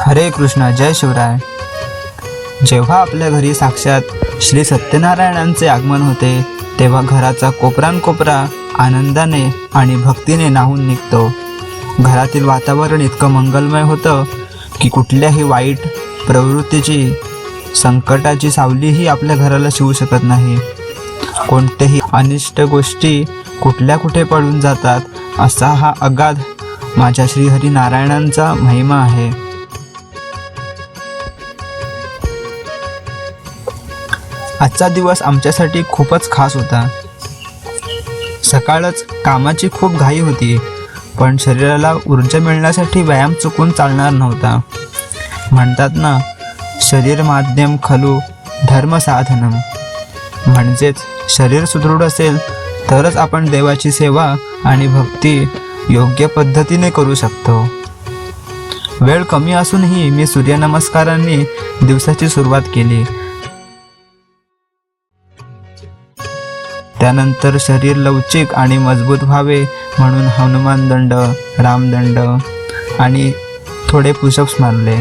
हरे कृष्णा जय शिवराय. जेव्हा आपल्या घरी साक्षात श्री सत्यनारायणांचे आगमन होते तेव्हा घराचा कोपरान कोपरा आनंदाने आणि भक्तीने नाहून निघतो. घरातील वातावरण इतकं मंगलमय होतं की कुठल्याही वाईट प्रवृत्तीची संकटाची सावलीही आपल्या घराला शिवू शकत नाही. कोणत्याही अनिष्ट गोष्टी कुठल्या कुठे पडून जातात असा हा अगाध माझ्या श्रीहरी नारायणांचा महिमा आहे. आजचा दिवस आमच्यासाठी खूपच खास होता. सकाळच कामाची खूप घाई होती पण शरीराला ऊर्जा मिळण्यासाठी व्यायाम चुकून चालणार नव्हता. म्हणतात ना शरीर माध्यम खलू धर्म साधनम. म्हणजेच शरीर सुदृढ असेल तरच आपण देवाची सेवा आणि भक्ती योग्य पद्धतीने करू शकतो. वेळ कमी असूनही मी सूर्यनमस्कारांनी दिवसाची सुरुवात केली. त्यानंतर शरीर लवचिक आणि मजबूत व्हावे म्हणून हनुमान दंड रामदंड आणि थोडे पुशअप्स मारले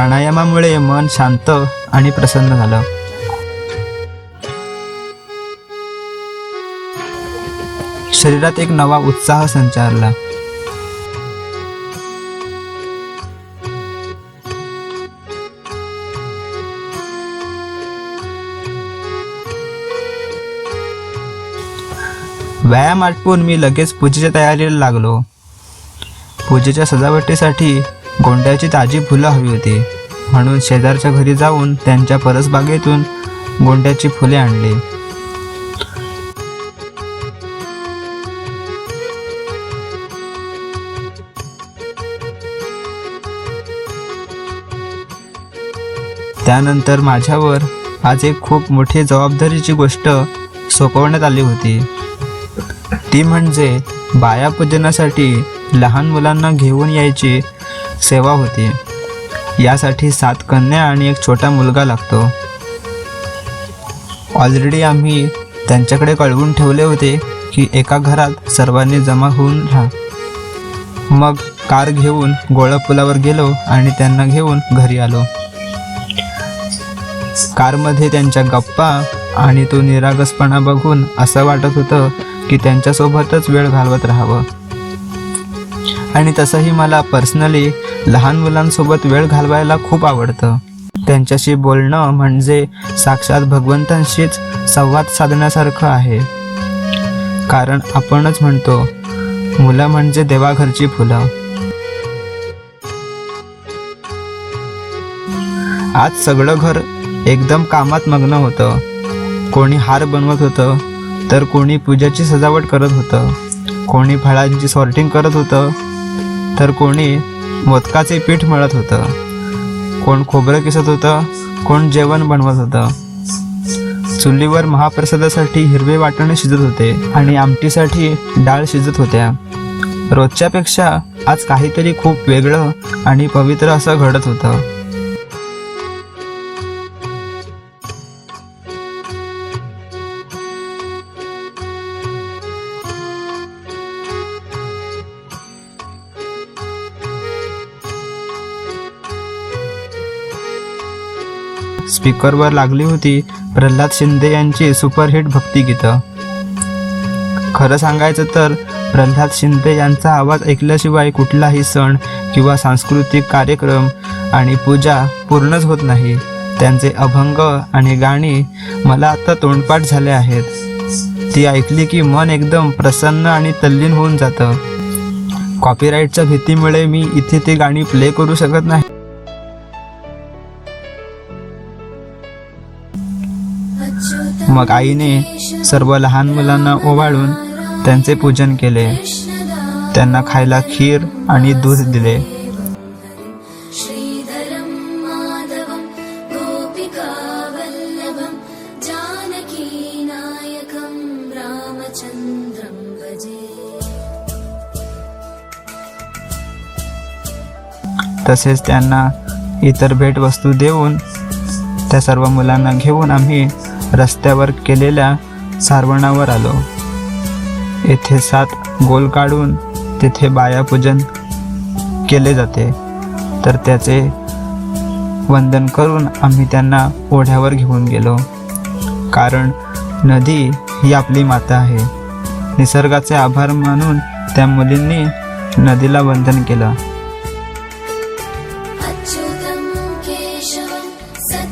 प्राणायामामुळे मन शांत आणि प्रसन्न झालं. शरीरात एक नवा उत्साह संचारला. व्यायाम आटपून मी लगेच पूजेच्या तयारीला लागलो. पूजेच्या सजावटीसाठी गोंड्याची ताजी फुलं हवी होती. म्हणून शेजारच्या घरी जाऊन त्यांच्या परसबागेतून गोंड्याची फुले आणली. त्यानंतर माझ्यावर आज एक खूप मोठी जबाबदारीची गोष्ट सोपवण्यात आली होती. ती म्हणजे बायापूजनासाठी लहान मुलांना घेऊन यायची सेवा होती. यासाठी सात कन्या आणि एक छोटा मुलगा लागतो. ऑलरेडी आम्ही त्यांच्याकडे कळवून ठेवले होते की एका घरात सर्वांनी जमा होऊन राहा. मग कार घेऊन गोळा पुलावर गेलो आणि त्यांना घेऊन घरी आलो. कारमध्ये त्यांच्या गप्पा आणि तो निरागसपणा बघून असं वाटत होतं की त्यांच्यासोबतच वेळ घालवत राहावं. आणि तसंही मला पर्सनली लहान मुलांसोबत वेळ घालवायला खूप आवडतं. त्यांच्याशी बोलणं म्हणजे साक्षात भगवंतांशीच संवाद साधण्यासारखं आहे. कारण आपणच म्हणतो मुलं म्हणजे देवाघरची फुलं. आज सगळं घर एकदम कामात मग्न होतं. कोणी हार बनवत होतं तर कोणी पूजेची सजावट करत होतं. कोणी फळांची सॉर्टिंग करत होतं तर कोणी मोदकाचे पीठ मळत होतं. कोण खोबरं किसत होतं कोण जेवण बनवत होतं. चुलीवर महाप्रसादासाठी हिरवे वाटणे शिजत होते आणि आमटीसाठी डाळ शिजत होत्या. रोजच्यापेक्षा आज काहीतरी खूप वेगळं आणि पवित्र असं घडत होतं. स्पीकरवर लागली होती प्रल्हाद शिंदे यांची सुपरहिट भक्तिगीतं खरं सांगायचं तर प्रल्हाद शिंदे यांचा आवाज ऐकल्याशिवाय कुठलाही सण किंवा सांस्कृतिक कार्यक्रम आणि पूजा पूर्णच होत नाही. त्यांचे अभंग आणि गाणी मला आता तोंडपाठ झाले आहेत. ती ऐकली की मन एकदम प्रसन्न आणि तल्लीन होऊन जातं. कॉपीराईटच्या भीतीमुळे मी इथे ती गाणी प्ले करू शकत नाही. मग आईने सर्व लहान मुलांना ओवाळून त्यांचे पूजन केले. त्यांना खायला खीर आणि दूध दिले. तसेच त्यांना इतर भेटवस्तू देऊन त्या सर्व मुलांना घेऊन आम्ही रस्त्यावर केलेल्या सारवणावर आलो. येथे सात गोल काढून तिथे बायापूजन केले जाते. तर त्याचे वंदन करून आम्ही त्यांना ओढ्यावर घेऊन गेलो. कारण नदी ही आपली माता आहे. निसर्गाचे आभार मानून त्या मुलींनी नदीला वंदन केलं.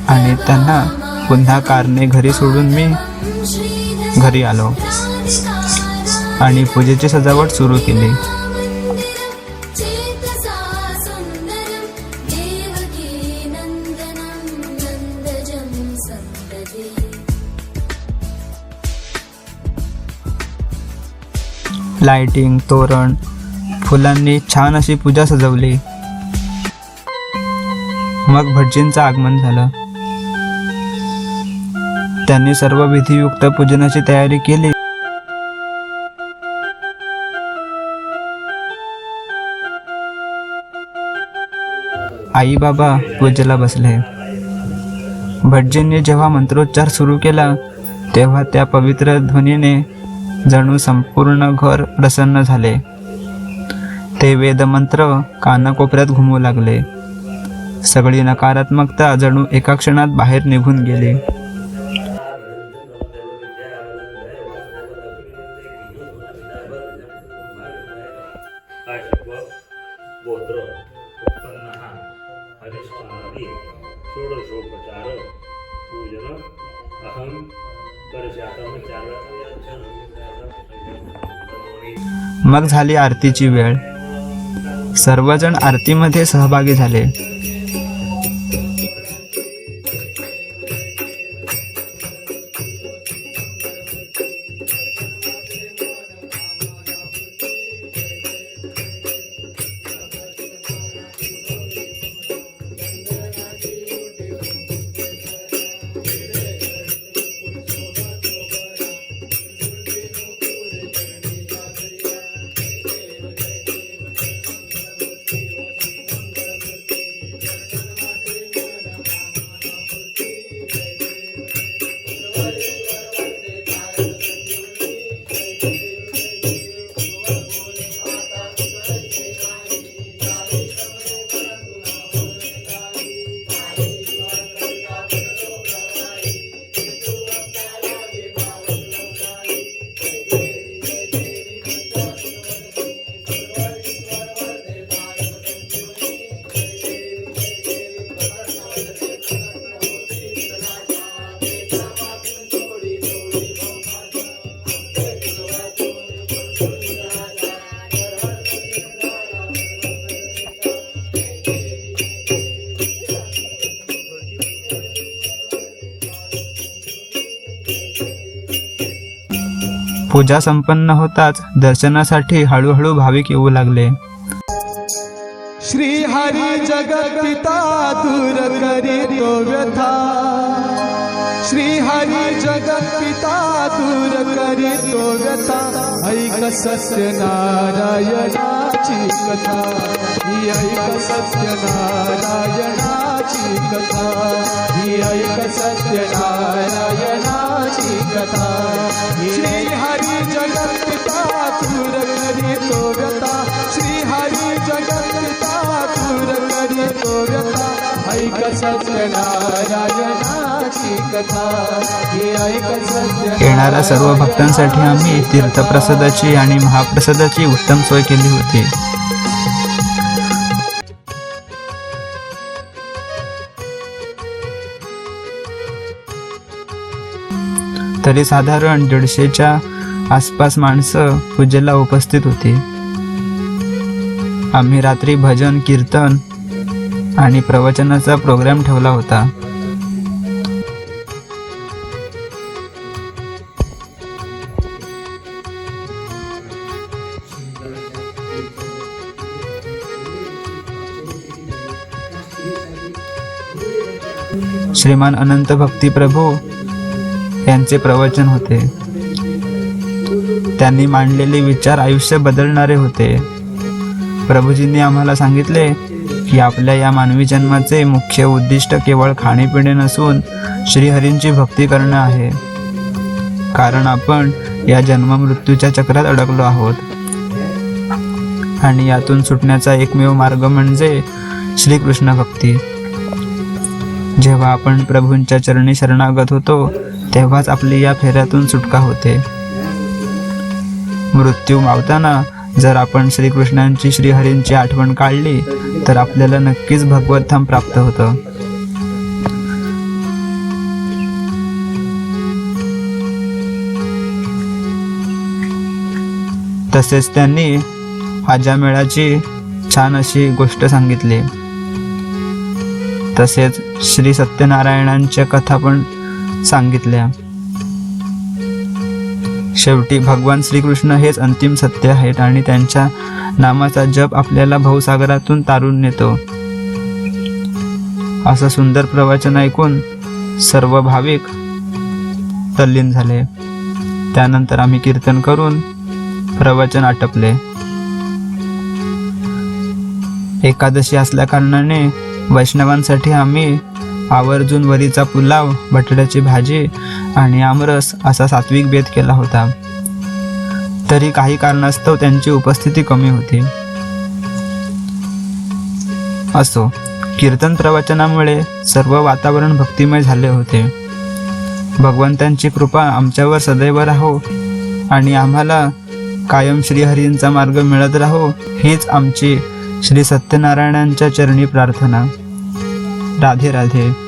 आणि त्यांना पुन्हा कारने घरी सोडून मी घरी आलो. आणि पूजेची सजावट सुरू केली. लाइटिंग तोरण फुलांनी छान अशी पूजा सजवली. मग भटजींचं आगमन झालं. त्यांनी सर्व विधियुक्त पूजनाची तयारी केली. आई बाबा पूजेला बसले. भटजींनी जेव्हा मंत्रोच्चार सुरू केला तेव्हा त्या पवित्र ध्वनीने जणू संपूर्ण घर प्रसन्न झाले. ते वेदमंत्र कानाकोपऱ्यात घुमू लागले. सगळी नकारात्मकता जणू एका क्षणात बाहेर निघून गेली. मग झाली आरतीची वेळ. सर्वजण आरतीमध्ये सहभागी झाले. पूजा संपन्न होताच दर्शनासाठी हळूहळू भाविक येऊ लागले. श्री हरी जगपिता दूर करीतो व्यथा. श्री हरी जगपिता दूर करीतो व्यथा. ऐक सत्य नारायणाची कथा ऐक सत्य नारायणाची कथा ही ऐक सत्य नारायणाची कथा. श्री हरी जगत पिता दूर करी तो व्यथा श्री हरी जगत पिता दूर करी तो व्यथा ऐक सत्य नारायणाची कथा ही ऐक सत्य येणाऱ्या सर्व भक्तांसाठी आम्ही तीर्थप्रसादाची आणि महाप्रसादाची उत्तम सोय केली होती. तरी साधारण दीडशेच्या आसपास माणसं पूजेला उपस्थित होती. आम्ही रात्री भजन कीर्तन आणि प्रवचनाचा प्रोग्राम ठेवला होता. श्रीमान अनंत भक्ती प्रभू यांचे प्रवचन होते. त्यांनी मांडलेले विचार आयुष्य बदलणारे होते. प्रभूजींनी आम्हाला सांगितले की आपल्या या मानवी जन्माचे मुख्य उद्दिष्ट केवळ खाणेपिणे नसून श्रीहरींची भक्ती करणं आहे. कारण आपण या जन्ममृत्यूच्या चक्रात अडकलो आहोत. आणि यातून सुटण्याचा एकमेव मार्ग म्हणजे श्रीकृष्ण भक्ती. जेव्हा आपण प्रभूंच्या चरणी शरणागत होतो तेव्हाच आपली या फेऱ्यातून सुटका होते. मृत्यू मावताना जर आपण श्रीकृष्णांची श्रीहरींची आठवण काढली तर आपल्याला नक्कीच भगवतधाम प्राप्त होतं. तसेच त्यांनी आजामेळाची छान अशी गोष्ट सांगितली. तसेच श्री सत्यनारायणांच्या कथा पण सांगितल्या. शेवटी भगवान श्रीकृष्ण हेच अंतिम सत्य आहेत आणि त्यांच्या नामाचा जप आपल्याला भाऊसागरातून तारून नेतो. असं सुंदर प्रवचन ऐकून सर्व भाविक तल्लीन झाले. त्यानंतर आम्ही कीर्तन करून प्रवचन आटपले. एकादशी असल्याकारणाने वैष्णवांसाठी आम्ही आवर्जून वरीचा पुलाव बटाट्याची भाजी आणि आमरस असा सात्विक बेत केला होता. तरी काही कारणास्तव त्यांची उपस्थिती कमी होती. असो कीर्तन प्रवचनामुळे सर्व वातावरण भक्तिमय झाले होते. भगवंतांची कृपा आमच्यावर सदैव राहो आणि आम्हाला कायम श्रीहरींचा मार्ग मिळत राहो हीच आमची श्री सत्यनारायणांच्या चरणी प्रार्थना. राधे राधे.